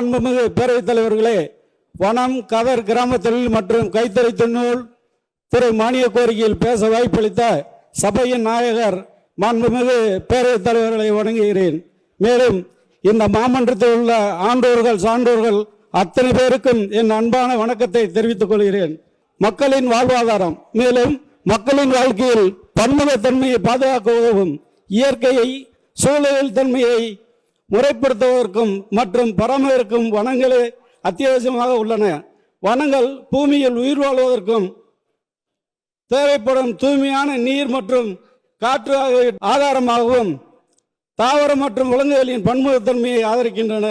மாண்புமிகு பேரவைத் தலைவர்களே வனம் கதர் கிராம தொழில் மற்றும் கைத்தறி தொண்ணூல் திரு மானிய கோரிக்கையில் பேச வாய்ப்பளித்த சபையின் நாயகர் மாண்புமிகு பேரவைத் தலைவர்களை வணங்குகிறேன். மேலும் இந்த மாமன்றத்தில் உள்ள ஆண்டோர்கள் சான்றோர்கள் அத்தனை பேருக்கும் என் அன்பான வணக்கத்தை தெரிவித்துக் கொள்கிறேன். மக்களின் வாழ்வாதாரம் மேலும் மக்களின் வாழ்க்கையில் பன்முகத்தன்மையை பாதுகாக்க உதவும் இயற்கையை சூழலில் தன்மையை முறைப்படுத்துவதற்கும் மற்றும் பராமரிக்கும் வனங்களே அத்தியாவசியமாக உள்ளன. வனங்கள் பூமியில் உயிர் வாழ்வதற்கும் தேவைப்படும் தூய்மையான நீர் மற்றும் காற்று ஆகிய ஆதாரமாகவும் தாவரம் மற்றும் விலங்குகளின் பன்முகத்தன்மையை ஆதரிக்கின்றன.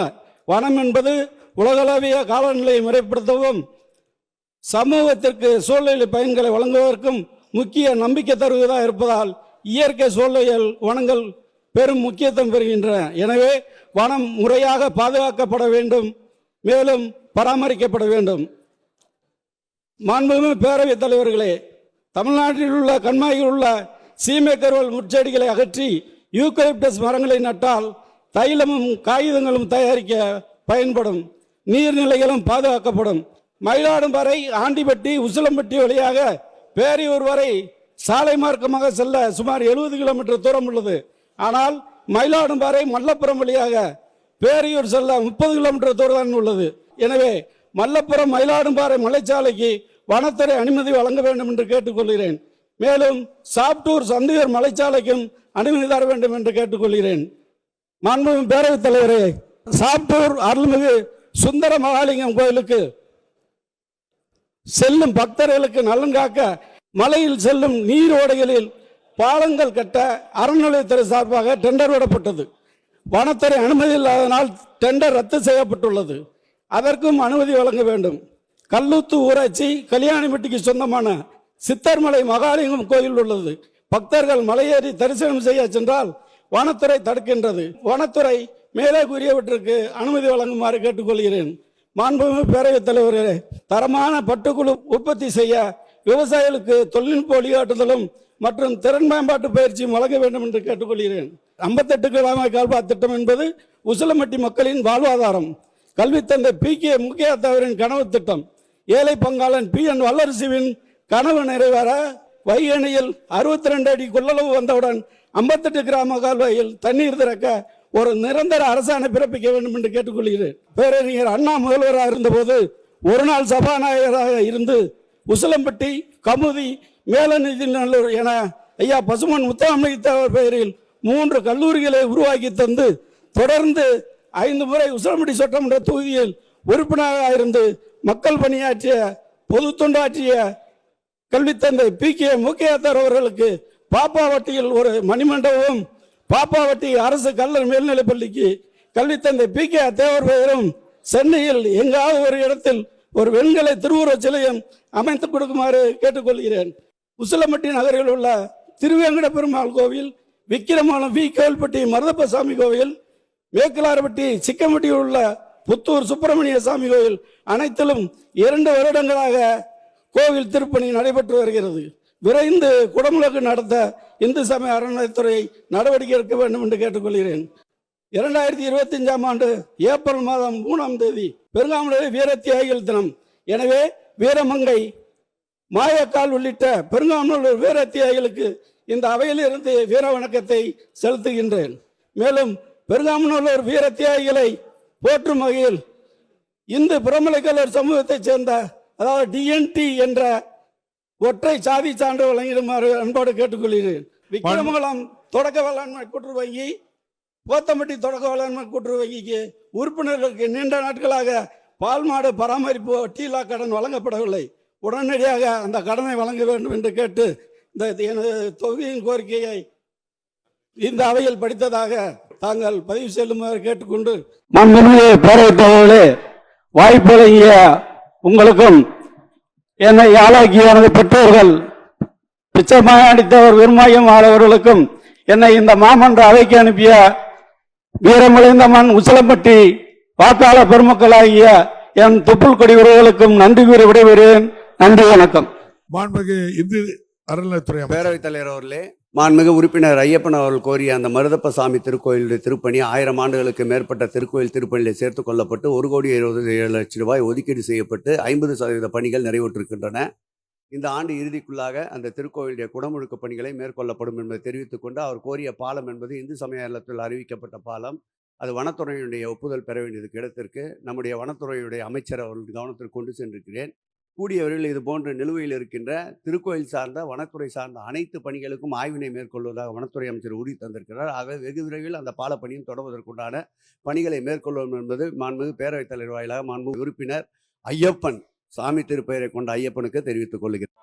வனம் என்பது உலகளவிய காலநிலையை முறைப்படுத்தவும் சமூகத்திற்கு சூழ்நிலை பயன்களை வழங்குவதற்கும் முக்கிய நம்பிக்கை தருவதாக இருப்பதால் இயற்கை சூழ்நிலையில் வனங்கள் பெரும் முக்கியத்துவம் பெறுகின்றன. எனவே வனம் முறையாக பாதுகாக்கப்பட வேண்டும் மேலும் பராமரிக்கப்பட வேண்டும். மாண்புமிகு பேரவைத் தலைவர்களே தமிழ்நாட்டில் உள்ள கண்மாயில் உள்ள சீமைக்கருவல் முட்செடிகளை அகற்றி யூக்கலிப்டஸ் மரங்களை நட்டால் தைலமும் காகிதங்களும் தயாரிக்க பயன்படும் நீர்நிலைகளும் பாதுகாக்கப்படும். மயிலாடும்பாறை ஆண்டிப்பட்டி உசிலம்பட்டி வழியாக பேரையூர் வரை சாலை மார்க்கமாக செல்ல சுமார் எழுபது கிலோமீட்டர் தூரம் உள்ளது. ஆனால் மயிலாடும்பாறை மல்லப்புறம் வழியாக பேரையூர் செல்ல முப்பது கிலோமீட்டர் தூரம் தான் உள்ளது. எனவே மல்லப்புறம் மயிலாடும்பாறை மலைச்சாலைக்கு வனத்துறை அனுமதி வழங்க வேண்டும் என்று கேட்டுக்கொள்கிறேன். மேலும் சாப்டூர் சந்தியூர் மலைச்சாலைக்கும் அனுமதி தர வேண்டும் என்று கேட்டுக்கொள்கிறேன். மாண்புமிகு பேரவைத் தலைவரே சாப்டூர் அருள்மிகு சுந்தர மகாலிங்கம் கோயிலுக்கு செல்லும் பக்தர்களுக்கு நலன் காக்க மலையில் செல்லும் நீரோடைகளில் பாலங்கள் கட்ட அறநிலையத்துறை சார்பாக டெண்டர் விடப்பட்டது. வனத்துறை அனுமதி இல்லாதனால் டெண்டர் ரத்து செய்யப்பட்டுள்ளது. அதற்கும் அனுமதி வழங்க வேண்டும். கல்லூத்து ஊராட்சி கல்யாணிப்பட்டிக்கு சொந்தமான சித்தர்மலை மகாலிங்கம் கோயில் உள்ளது. பக்தர்கள் மலையேறி தரிசனம் செய்ய சென்றால் வனத்துறை தடுக்கின்றது. வனத்துறை மேலே கூறியவற்றுக்கு அனுமதி வழங்குமாறு கேட்டுக்கொள்கிறேன். மாண்புமிகு பேரவைத் தலைவர்களே தரமான பட்டுக்குழு உற்பத்தி செய்ய விவசாயிகளுக்கு தொழில்நுட்ப வழிகாட்டுதலும் மற்றும் திறன் மேம்பாட்டு பயிற்சி வழங்க வேண்டும் என்று கேட்டுக்கொள்கிறேன். ஐம்பத்தெட்டு கிழமை கால்பா திட்டம் என்பது உசிலம்பட்டி மக்களின் வாழ்வாதாரம். கல்வி தந்தை பி. கே. முக்கியத்தவரின் கனவு திட்டம். ஏழை பங்காளன் பி. என். வல்லரசுவின் கனவு நிறைவேற வைகணியில் அறுபத்தி ரெண்டு அடி கொள்ளளவு வந்தவுடன் ஐம்பத்தெட்டு கிராம கால்வாயில் தண்ணீர் திறக்க ஒரு நிரந்தர அரசாணை பிறப்பிக்க வேண்டும் என்று கேட்டுக்கொள்கிறேன். பேரறிஞர் அண்ணா முதல்வராக இருந்தபோது ஒரு நாள் சபாநாயகராக இருந்து உசிலம்பட்டி கமுதி மேலநிதிநல்லூர் என ஐயா பசுமன் முத்தாமலித்தவர் பெயரில் மூன்று கல்லூரிகளை உருவாக்கி தந்து தொடர்ந்து ஐந்து முறை உசிலம்பட்டி சட்டமன்ற தொகுதியில் உறுப்பினராக இருந்து மக்கள் பணியாற்றிய பொது தொண்டாற்றிய கல்வித்தந்தை பி. கே. முக்கியத்தர் அவர்களுக்கு பாப்பாவட்டியில் ஒரு மணிமண்டபமும் பாப்பாவட்டி அரசு கல்லர் மேல்நிலைப் பள்ளிக்கு கல்வித்தந்தை பி. கே. தேவர் பெயரும் சென்னையில் எங்காவது ஒரு இடத்தில் ஒரு வெண்கலை திருவுருவச் சிலையும் அமைத்து கொடுக்குமாறு கேட்டுக்கொள்கிறேன். உசிலம்பட்டி நகரில் உள்ள திருவேங்கட பெருமாள் கோவில் விக்கிரமாலம் வி. கோவில்பட்டி மருதப்ப சாமி கோவில் மேக்கலாரப்பட்டி சிக்கம்பட்டியில் உள்ள புத்தூர் சுப்பிரமணிய சாமி கோவில் அனைத்திலும் இரண்டு வருடங்களாக கோவில் திருப்பணி நடைபெற்று வருகிறது. விரைந்து குடமுழக்கு நடத்த இந்து சமய அறநிலையத்துறை நடவடிக்கை எடுக்க வேண்டும் என்று கேட்டுக்கொள்கிறேன். இரண்டாயிரத்தி இருபத்தி அஞ்சாம் ஆண்டு ஏப்ரல் மாதம் மூணாம் தேதி பெருங்காமலை வீர தியாகிகள் தினம் எனவே வீரமங்கை மாயக்கால் உள்ளிட்ட பெருங்காமலூர் வீர தியாகிகளுக்கு இந்த அவையில் இருந்து வீர வணக்கத்தை செலுத்துகின்றேன். மேலும் பெருங்காமலூர் வீர தியாகிகளை போற்றும் வகையில் இந்து பிரமலைக்கல்லர் சமூகத்தைச் சேர்ந்த அதாவது டிஎன்டி என்ற ஒற்றை சாதி சான்று வழங்கிடுமாறு அன்போடு கேட்டுக்கொள்கிறேன். விக்ரமங்கலம் தொடக்க வேளாண்மை கூட்டுறவு வங்கி போத்தம்பட்டி தொடக்க வேளாண்மை கூட்டுறவு வங்கிக்கு உறுப்பினர்களுக்கு நீண்ட நாட்களாக பால் மாடு பராமரிப்பு டீலா கடன் வழங்கப்படவில்லை. உடனடியாக அந்த கடனை வழங்க வேண்டும் என்று கேட்டு இந்த எனது தொகுதியின் கோரிக்கையை இந்த அவையில் படித்ததாக தாங்கள் பதிவு செல்லுமாறு கேட்டுக்கொண்டு மாண்புமிகு பேரவைத் தலைவர்களே வாய்ப்பு வழங்கிய உங்களுக்கும் என்னை ஆளாக்கிய எனது பெற்றோர்கள் பிச்சைமாக அடித்தவர் விரும்மாயம் ஆளவர்களுக்கும் என்னை இந்த மாமன்ற அவைக்கு அனுப்பிய வீரமிழைந்த மண் உசிலம்பட்டி வாக்காளர் பெருமக்களாகிய என் தொப்புள் கொடி உறவுகளுக்கும் நன்றி கூறி விடைபெறுகிறேன். நன்றி வணக்கம். மாண்புமிகு இந்து அறநிலையத்துறை பேரவைத் தலைவர் அவர்களே மாண்புமிகு உறுப்பினர் ஐயப்பன் அவர்கள் கோரிய அந்த மருதப்ப சாமி திருக்கோயிலுடைய திருப்பணி ஆயிரம் ஆண்டுகளுக்கு மேற்பட்ட திருக்கோயில் திருப்பணியில் சேர்த்து கொள்ளப்பட்டு ஒரு கோடி இருபது ஏழு லட்சம் ரூபாய் ஒதுக்கீடு செய்யப்பட்டு ஐம்பது சதவீத பணிகள் நிறைவேற்றிருக்கின்றன. இந்த ஆண்டு இறுதிக்குள்ளாக அந்த திருக்கோயிலுடைய குடமுழுக்கு பணிகளை மேற்கொள்ளப்படும் என்பதை தெரிவித்துக் கொண்டு அவர் கோரிய பாலம் என்பது இந்து சமய இல்லத்தில் அறிவிக்கப்பட்ட பாலம். அது வனத்துறையினுடைய ஒப்புதல் பெற வேண்டியதுக்கு இடத்திற்கு. நம்முடைய வனத்துறையுடைய அமைச்சர் அவர்கள் கவனத்திற்கு கொண்டு சென்றிருக்கிறேன். கூடியவர்கள் இது போன்ற நிலுவையில் இருக்கின்ற திருக்கோயில் சார்ந்த வனத்துறை சார்ந்த அனைத்து பணிகளுக்கும் ஆய்வினை மேற்கொள்வதாக வனத்துறை அமைச்சர் உறுதி தந்திருக்கிறார். ஆக வெகு விரைவில் அந்த பாலப்பணியும் தொடர்வதற்குண்டான பணிகளை மேற்கொள்வோம் என்பது மாண்புமிகு பேரவைத் தலைவர் வாயிலாக மாண்பு உறுப்பினர் ஐயப்பன் சாமி திருப்பெயரை கொண்ட ஐயப்பனுக்கு தெரிவித்துக் கொள்கிறேன்.